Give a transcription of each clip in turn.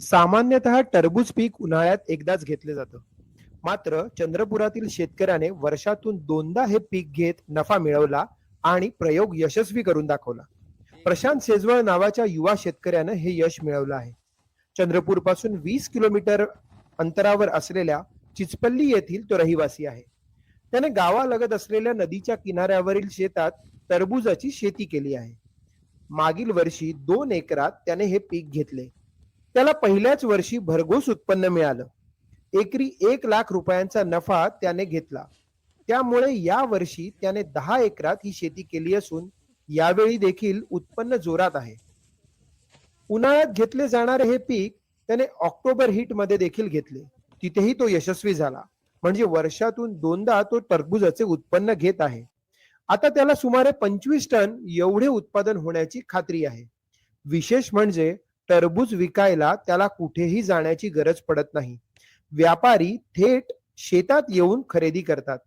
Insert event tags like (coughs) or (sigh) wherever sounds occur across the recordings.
सामान्यतः टरबूज पीक उन्हाळ्यात एकदाच घेतले जातं. मात्र चंद्रपुरातील शेतकऱ्याने वर्षातून दोनदा हे पीक घेत नफा मिळवला आणि प्रयोग यशस्वी करून दाखवला. प्रशांत सेजवळ नावाच्या युवा शेतकऱ्यानं हे यश मिळवलं आहे. चंद्रपूरपासून वीस किलोमीटर अंतरावर असलेल्या चिचपल्ली येथील तो रहिवासी आहे. त्याने गावालगत असलेल्या नदीच्या किनाऱ्यावरील शेतात टरबूजाची शेती केली आहे. मागील वर्षी दोन एकरात त्याने हे पीक घेतले. त्याला पहिल्याच वर्षी भरघोस उत्पन्न मिळालं. एकरी एक लाख रुपयांचा नफा त्याने घेतला. त्यामुळे या वर्षी त्याने दहा एकरात ही शेती केली असून यावेळी देखील उत्पन्न जोरात आहे. उन्हाळ्यात घेतले जाणारे हे पीक त्याने ऑक्टोबर हिटमध्ये देखील घेतले. तिथेही तो यशस्वी झाला. म्हणजे वर्षातून दोनदा तो टरबूजाचे उत्पन्न घेत आहे. आता त्याला सुमारे पंचवीस टन एवढे उत्पादन होण्याची खात्री आहे. विशेष म्हणजे टरबूज विकायला त्याला कुठेही जाण्याची गरज पडत नाही. व्यापारी थेट शेतात येऊन खरेदी करतात.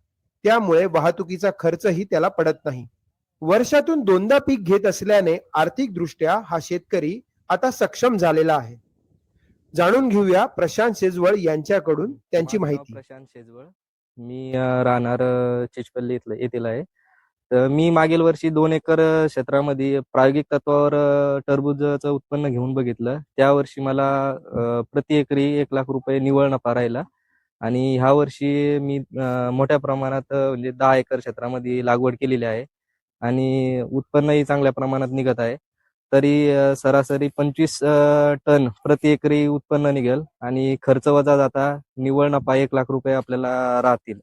त्यामुळे वाहतुकीचा खर्चही त्याला पडत नाही. वर्षातून दोनदा पीक घेत असल्याने आर्थिक दृष्ट्या हा शेतकरी आता सक्षम झालेला आहे. जाणून घेऊया प्रशांत सेजवळ यांच्याकडून त्यांची माहिती. प्रशांत शेजवळ. मी राहणार चिचपल्ली येथील आहे. तर मी मागील वर्षी दोन एकर क्षेत्रामध्ये प्रायोगिक तत्वावर टरबूजचं उत्पन्न घेऊन बघितलं. त्या वर्षी मला प्रति एकरी एक लाख रुपये निवळ नफा राहिला. आणि ह्या वर्षी मी मोठ्या प्रमाणात म्हणजे दहा एकर क्षेत्रामध्ये लागवड केलेली आहे. आणि उत्पन्नही चांगल्या प्रमाणात निघत आहे. तरी सरासरी पंचवीस टन प्रति एकरी उत्पन्न निघेल. आणि खर्च वजा जाता निवळ नफा एक लाख रुपये आपल्याला राहतील.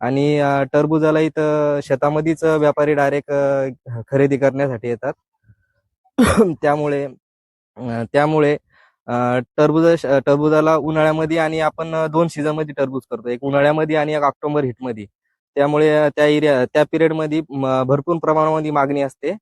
आणि टरबुजाला टरबूजाला इथं शेतामध्येच व्यापारी डायरेक्ट खरेदी करण्यासाठी येतात. (coughs) त्यामुळे त्यामुळे अं, टरबूज टरबुजाला उन्हाळ्यामध्ये आणि आपण दोन सीझनमध्ये टरबूज करतो. एक उन्हाळ्यामध्ये आणि एक ऑक्टोबर हिटमध्ये. त्यामुळे त्या एरिया त्या पिरियडमध्ये भरपूर प्रमाणामध्ये मागणी असते.